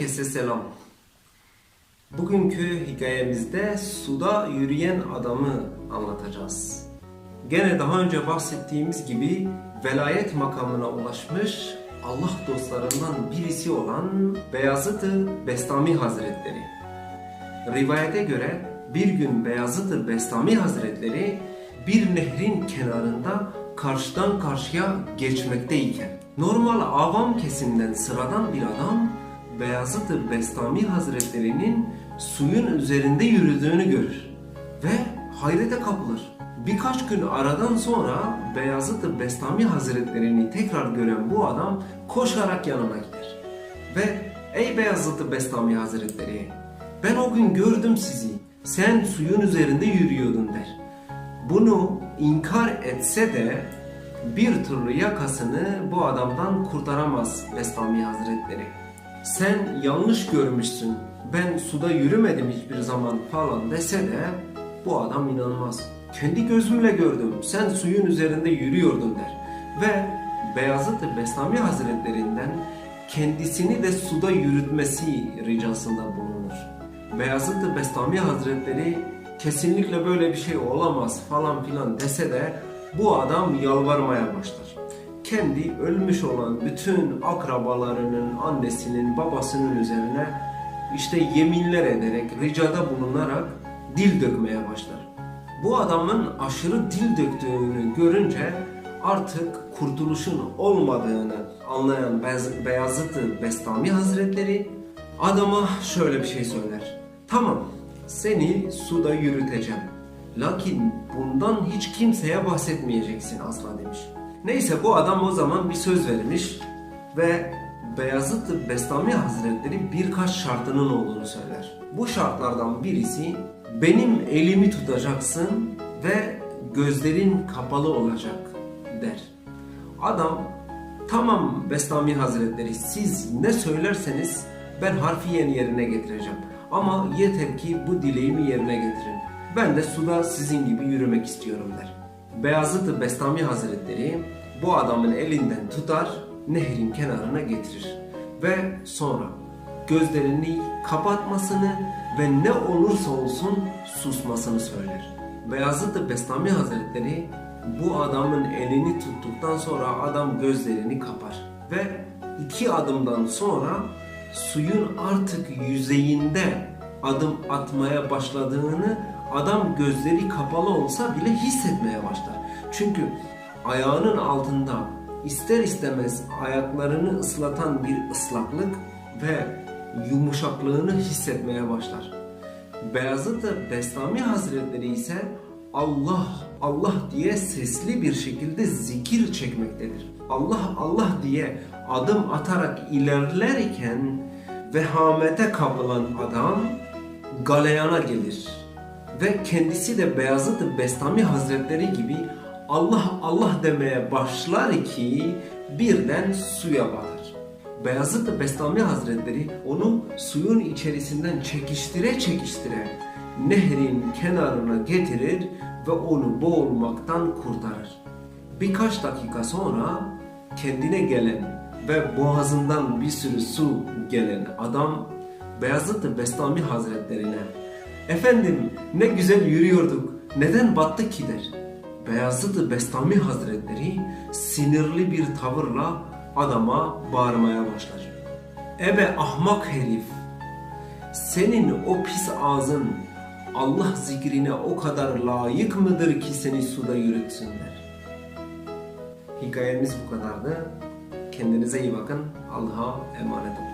Herkese selam. Bugünkü hikayemizde suda yürüyen adamı anlatacağız. Gene daha önce bahsettiğimiz gibi velayet makamına ulaşmış Allah dostlarından birisi olan Beyazıt-ı Bestami Hazretleri. Rivayete göre bir gün Beyazıt-ı Bestami Hazretleri bir nehrin kenarında karşıdan karşıya geçmekteyken normal avam kesimden sıradan bir adam Beyazıt-ı Bestami Hazretleri'nin suyun üzerinde yürüdüğünü görür ve hayrete kapılır. Birkaç gün aradan sonra Beyazıt-ı Bestami Hazretleri'ni tekrar gören bu adam koşarak yanına gider. Ve ey Beyazıt-ı Bestami Hazretleri ben o gün gördüm sizi. Sen suyun üzerinde yürüyordun der. Bunu inkar etse de bir türlü yakasını bu adamdan kurtaramaz Bestami Hazretleri. Sen yanlış görmüşsün, ben suda yürümedim hiçbir zaman falan dese de bu adam inanmaz. Kendi gözümle gördüm, sen suyun üzerinde yürüyordun der. Ve Beyazıt Bestami Hazretlerinden kendisini de suda yürütmesi ricasında bulunur. Beyazıt Bestami Hazretleri kesinlikle böyle bir şey olamaz falan filan dese de bu adam yalvarmaya başlar. Kendi ölmüş olan bütün akrabalarının, annesinin, babasının üzerine işte yeminler ederek, ricada bulunarak dil dökmeye başlar. Bu adamın aşırı dil döktüğünü görünce artık kurtuluşun olmadığını anlayan Beyaz- Beyazıt Bestami Hazretleri adama şöyle bir şey söyler. Tamam seni suda yürüteceğim. Lakin bundan hiç kimseye bahsetmeyeceksin asla demiş. Neyse bu adam o zaman bir söz vermiş ve Beyazıt Bestami Hazretleri birkaç şartının olduğunu söyler. Bu şartlardan birisi benim elimi tutacaksın ve gözlerin kapalı olacak der. Adam tamam Bestami Hazretleri siz ne söylerseniz ben harfiyen yerine getireceğim. Ama yeter ki bu dileğimi yerine getirin. Ben de suda sizin gibi yürümek istiyorum der. Beyazıt Bestami Hazretleri bu adamın elinden tutar nehrin kenarına getirir. Ve sonra gözlerini kapatmasını ve ne olursa olsun susmasını söyler. Beyazıt Bestami Hazretleri bu adamın elini tuttuktan sonra adam gözlerini kapar ve iki adımdan sonra suyun artık yüzeyinde adım atmaya başladığını adam gözleri kapalı olsa bile hissetmeye başlar. Çünkü ayağının altında ister istemez ayaklarını ıslatan bir ıslaklık ve yumuşaklığını hissetmeye başlar. Beyazıt Bestami Hazretleri ise Allah Allah diye sesli bir şekilde zikir çekmektedir. Allah Allah diye adım atarak ilerlerken vehamete kapılan adam galeyana gelir ve kendisi de Beyazıt Bestami Hazretleri gibi Allah Allah demeye başlar ki birden suya batar. Beyazıt Bestami Hazretleri onu suyun içerisinden çekiştire çekiştire nehrin kenarına getirir ve onu boğulmaktan kurtarır. Birkaç dakika sonra kendine gelen ve boğazından bir sürü su gelen adam Beyazıt Bestami Hazretlerine Efendim ne güzel yürüyorduk neden battık ki der. Beyazıt Bestami Hazretleri sinirli bir tavırla adama bağırmaya başlar. Ebe ahmak herif senin o pis ağzın Allah zikrine o kadar layık mıdır ki seni suda yürütsün der. Hikayemiz bu kadardı. Kendinize iyi bakın. Allah'a emanet olun.